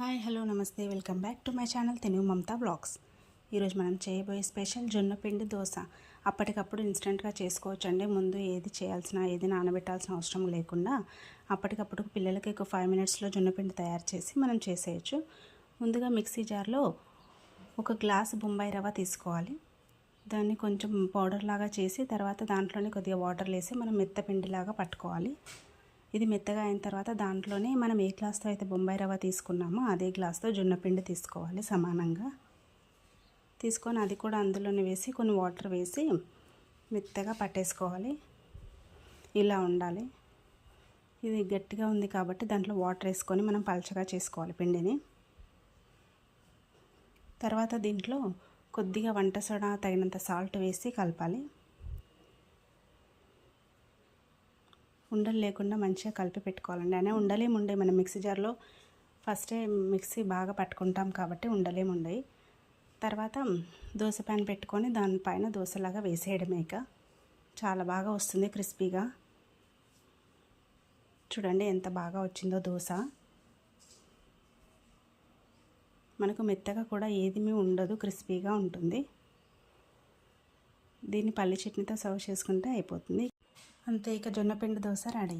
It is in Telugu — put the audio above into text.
Hi hello namaste. Welcome back to my channel Telugu Mamatha blogs. ఈరోజు మనం చేయబోయే స్పెషల్ జొన్నపిండి దోశ. అప్పటికప్పుడు ఇన్స్టెంట్గా చేసుకోవచ్చండి. ముందు ఏది చేయాల్సిన ఏది నానబెట్టాల్సిన అవసరం లేకుండా అప్పటికప్పుడు పిల్లలకి ఒక ఫైవ్ మినిట్స్లో జొన్న పిండి తయారు చేసి మనం చేసేయచ్చు. ముందుగా మిక్సీ జార్లో ఒక గ్లాస్ బొంబాయి రవ్వ తీసుకోవాలి. దాన్ని కొంచెం పౌడర్ లాగా చేసి తర్వాత దాంట్లోనే కొద్దిగా వాటర్ వేసి మనం మెత్తపిండిలాగా పట్టుకోవాలి. ఇది మెత్తగా అయిన తర్వాత దాంట్లోనే మనం ఏ గ్లాస్తో అయితే బొంబాయి రవ్వ తీసుకున్నామో అదే గ్లాస్తో జొన్నపిండి తీసుకోవాలి సమానంగా. తీసుకొని అది కూడా అందులోనే వేసి కొన్ని వాటర్ వేసి మెత్తగా పట్టేసుకోవాలి. ఇలా ఉండాలి. ఇది గట్టిగా ఉంది కాబట్టి దాంట్లో వాటర్ వేసుకొని మనం పలచగా చేసుకోవాలి పిండిని. తర్వాత దీంట్లో కొద్దిగా వంట సోడా తగినంత సాల్ట్ వేసి కలపాలి. ఉండలు లేకుండా మంచిగా కలిపి పెట్టుకోవాలండి. అనే ఉండలేము ఉండే మనం మిక్సీ జార్లో ఫస్టే మిక్సీ బాగా పట్టుకుంటాం కాబట్టి ఉండలేము ఉండయి తర్వాత దోశ ప్యాన్ పెట్టుకొని దానిపైన దోశలాగా వేసేయడమే ఇక. చాలా బాగా వస్తుంది క్రిస్పీగా. చూడండి ఎంత బాగా వచ్చిందో దోశ. మనకు మెత్తగా కూడా ఏదిమీ ఉండదు క్రిస్పీగా ఉంటుంది. దీన్ని పల్లి చట్నీతో సర్వ్ చేసుకుంటే అయిపోతుంది. అంతే ఇక జొన్నపిండి దోశ రెడీ